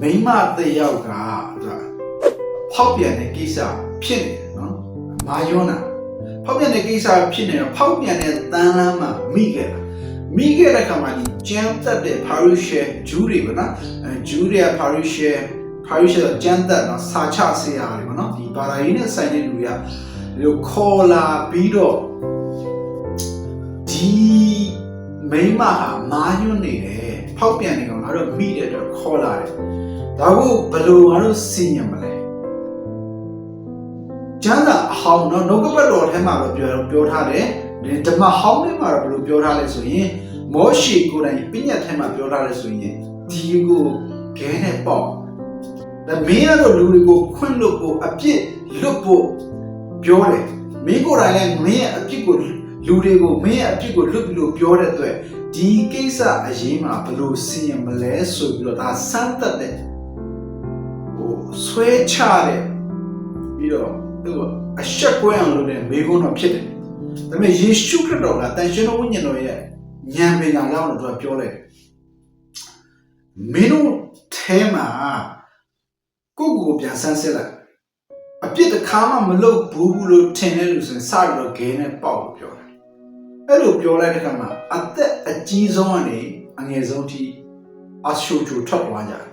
မိန်းမတစ်ယောက်ကသူကဖောက်ပြန်တဲ့ကိစ္စဖြစ်နေတယ်နော်မာယောနာဖောက်ပြန်တဲ့ကိစ္စဖြစ်နေတော့ဖောက်ပြန်တဲ့တန်းလမ်းမှာမိခဲ့တာမိခဲ့တဲ့ခါမှာဒီကျန်းသက်တဲ့ Parishe ဂျူးတွေကနော်အဲဂျူးတွေက Parishe Parishe ဆိုကျန်းသက်နော်စာချဆရာတွေပေါ့နော်ဒီဘာသာရေးနဲ့ဆိုင်တဲ့လူတွေကဒီလိုခေါ်လာပြီးတော့ဒီ မိန်းမဟာမာယွန်းနေတယ်ဖောက်ပြန်နေကောင်ငါတို့မိတဲ့အတွက်ခေါ်လာတယ်ဒါကိုဘယ်လိုငါတို့စီရင်မလဲကျမ်းစာအဟောင်းနော်နှုတ်ကပတ်တော်ထဲမှာပဲပြောပြောထားတယ်ဒီဓမ္မဟောင်းထဲမှာတော့ဘယ်လိုပြောထားလဲဆိုရင်မောရှေကိုယ်တိုင်ပြညတ်ထဲမှာပြောထားလဲဆိုရင်ဒီကိုခဲနဲ့ပေါ့ဒါမင်းကတော့လူတွေကိုခွင့်လွတ်ဖို့အပြစ်လွတ်ဖို့ပြောတယ်မင်းကိုယ်တိုင်လည်းမင်းရဲ့အပြစ်ကို လူတွေကိုမင်းရဲ့အပြစ်ကိုလွတ်ပြီးလို့ပြောတဲ့အတွက်ဒီကိစ္စအရေးမှာဘယ်လိုစီရင်မလဲဆိုပြီးတော့ဒါစမ်းသက်တဲ့ဟိုဆွဲချတဲ့ပြီးတော့သူကအဆက်ကွဲအောင်လုပ်တဲ့မိကုန်းတော့ဖြစ်တယ်ဒါပေမဲ့ယေရှုခရစ်တော်ကတန်ရှင်တော်ဝိညာဉ်တော်ရဲ့ဉာဏ်ပညာလောက်တော့သူကပြောလိုက်တယ်မင်းတို့ထဲမှာကိုယ့်ကိုယ်ကိုပြန်ဆန်းစစ်လိုက်အပြစ်တစ်ခါမှမလုပ်ဘူးဘူးလို့ထင်တဲ့လူဆိုရင်စပြီးတော့ဂဲနဲ့ပေါက်လို့ပြောတယ် အဲ့လိုပြောလိုက်တဲ့ခါမှာအသက်အကြီးဆုံးကနေအငယ်ဆုံးထိအရှုပ်ချူထွက်သွားကြတယ်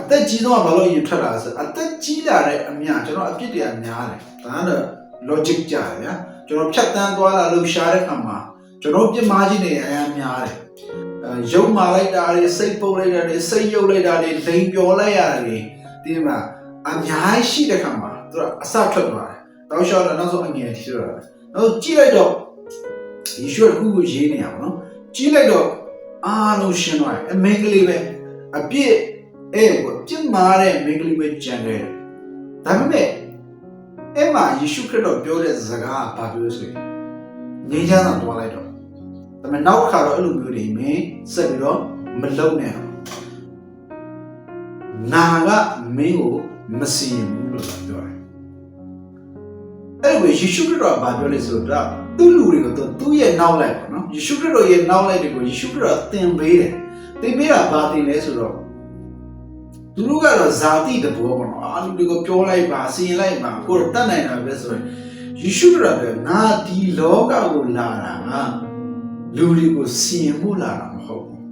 အသက်ကြီးဆုံးကဘာလို့အရင်ထွက်လာလဲဆိုအသက်ကြီးလာတဲ့အမြကျွန်တော်အပြစ်တွေကများတယ်ဒါကတော့ logic ကြတယ်ဗျာကျွန်တော်ဖြတ်တန်းသွားလာလို့ရှားတဲ့ခါမှာကျွန်တော်ပြစ်မှားခြင်းတွေအများများတယ်အဲရုပ်မာလိုက်တာတွေစိတ်ပုတ်လိုက်တာတွေစိတ်ယုတ်လိုက်တာတွေလိန်ပျော်လိုက်ရတာတွေဒီမှာအများကြီးရှိတဲ့ခါမှာသူကအစထွက်သွားတယ်တောက်လျှောက်တော့နောက်ဆုံးအငယ်ထိထွက်လာတယ်နောက်ကြည့်လိုက်တော့ ယေရှုကခုခုရေးနေရပါတော့ကြည့်လိုက်တော့အားလုံးရှင်းသွားတယ်အမင်းကလေးပဲအပြစ်အဲ့ကိုပြစ်မှားတဲ့မင်းကလေးပဲကြံခဲ့တယ်ဒါပေမဲ့အဲ့မှာယေရှုခရစ်တော်ပြောတဲ့စကားကဘာပြောလဲဆိုရင်ငြိမ်းချမ်းသာသွားလိုက်တော့ဒါပေမဲ့နောက်တစ်ခါတော့အဲ့လိုမျိုးတွေမင်းဆက်ပြီးတော့မလုံနဲ့အောင်နာကမင်းကိုမစီရင်ဘူးလို့ပြောတယ်အဲ့လိုပဲယေရှုခရစ်တော်ကဘာပြောလဲဆိုတော့ သူ့လူတွေကိုသူသူ့ရဲ့နောက်လိုက်ပါနော်ယေရှုခရစ်တော်ရဲ့နောက်လိုက်တွေကိုယေရှုခရစ်တော်သင်ပေးတယ်သင်ပေးတာဘာသင်လဲဆိုတော့သူတို့ကတော့ဇာတိတဘောပေါ့နော်အာလူတွေကိုပြောလိုက်ပါစီရင်လိုက်ပါကိုယ်တတ်နိုင်တာပဲဆိုရင်ယေရှုခရစ်တော်ကငါဒီလောကကိုလာတာငါလူတွေကိုစီရင်ဖို့လာတာမဟုတ်ဘူး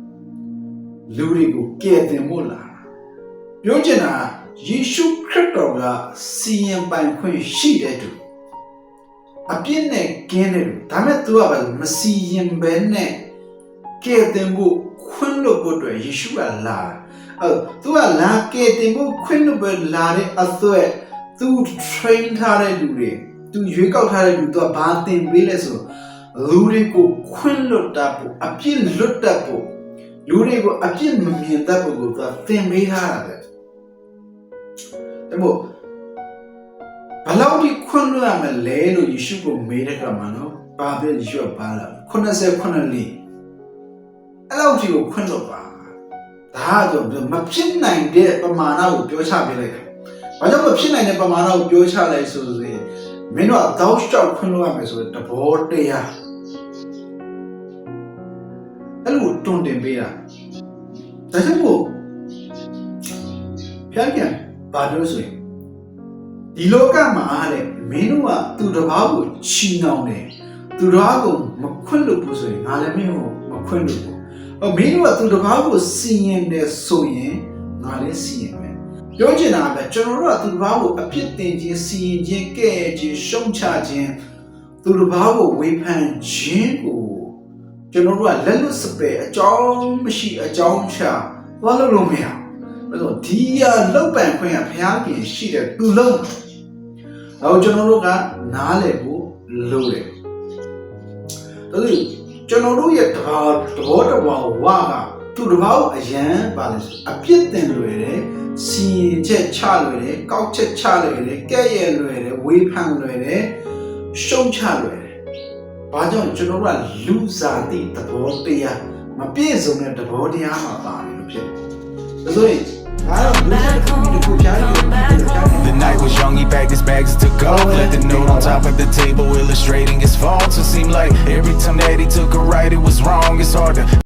လူတွေကိုကယ်တင်ဖို့လာတာပြောချင်တာယေရှုခရစ်တော်ကစီရင်ပိုင်ခွင့်ရှိတဲ့သူ အပြစ်နဲ့ကင်းတယ်ဒါမဲ့ तू ကပဲမစီရင်ဘဲနဲ့ကယ်တင်ဖို့ခွင့်လို့ဖို့အတွက်ယေရှုကလာတာအဲ तू ကလာကယ်တင်ဖို့ခွင့်လို့ပဲလာတဲ့အသွက် तू train ထားတဲ့လူတွေ तू ရွေးကောက်ထားတဲ့လူ तू ကဘာသင်ပေးလဲဆိုလူတွေကိုခွင့်လွတ်တတ်ဖို့အပြစ်လွတ်တတ်ဖို့လူတွေကိုအပြစ်မမြင်တတ်ဖို့ကို तू သင်ပေးထားတာပဲဒါမို့ ဘယ်လောက်ဒီခွင့်လွတ်ရမလဲလို့ယေရှုကိုမေးတဲ့အခါမှာနော်ဘာပဲယေရှုကပါလာ89လေးအဲ့လောက်ကြီးကိုခွင့်လွတ်ပါဒါကတော့မဖြစ်နိုင်တဲ့ပမာဏကိုပြောချပေးလိုက်တယ်။ဘာကြောင့်မဖြစ်နိုင်တဲ့ပမာဏကိုပြောချလိုက်ဆိုရင်မင်းတို့ကတောက်လျှောက်ခွင့်လွတ်ရမယ်ဆိုတဲ့သဘောတရားအဲ့လိုတွန်းတင်ပေးတာဒါကြောင့်မို့ဖျားပြန်ဘာလို့ဆိုရင် ဒီလောကမှာတဲ့မင်းတို့ကသူတစ်ပါးကိုချီနှောင်တယ်သူတစ်ပါးကိုမခွင့်လို့ဘူးဆိုရင်ငါလည်းမင်းကိုမခွင့်လို့ဘူးအော်မင်းတို့ကသူတစ်ပါးကိုစီရင်တယ်ဆိုရင်ငါလည်းစီရင်မယ်ပြောချင်တာကကျွန်တော်တို့ကသူတစ်ပါးကိုအပြစ်တင်ခြင်းစီရင်ခြင်းကဲ့ရဲ့ခြင်းရှုံချခြင်းသူတစ်ပါးကိုဝေဖန်ခြင်းကိုကျွန်တော်တို့ကလက်လွတ်စပယ်အကြောင်းမရှိအကြောင်းချသွားလို့လို့မရဘူးဒါဆိုဒီရလောက်ပံခွင့်ကဘုရားပြင်ရှိတဲ့သူလုံး တော့ကျွန်တော်တို့ကနားလည်ဖို့လိုတယ်ဒါဆိုကျွန်တော်တို့ရဲ့တဘာသဘောတဘာဝကသူတဘာကိုအရန်ပါလဲဆိုအပြစ်တင်လွယ်တယ်စီရင်ချက်ချလွယ်တယ်ကောက်ချက်ချလွယ်တယ်ကဲ့ရဲ့လွယ်တယ်ဝေဖန်လွယ်တယ်ရှုံချလွယ်တယ်ဘာကြောင့်ကျွန်တော်တို့ကလူစားသည့်သဘောတရားမပြည့်စုံတဲ့သဘောတရားမှာပါတယ်လို့ဖြစ်တယ်ဒါဆိုရင်ဒါတော့လူစားတစ်ခုတစ်ခုကြားရုံနဲ့ကြားရုံ The night was young, he packed his bags off. Left the note on top of the table, illustrating his faults. It seemed like every time that he took a right, it was wrong. It's hard to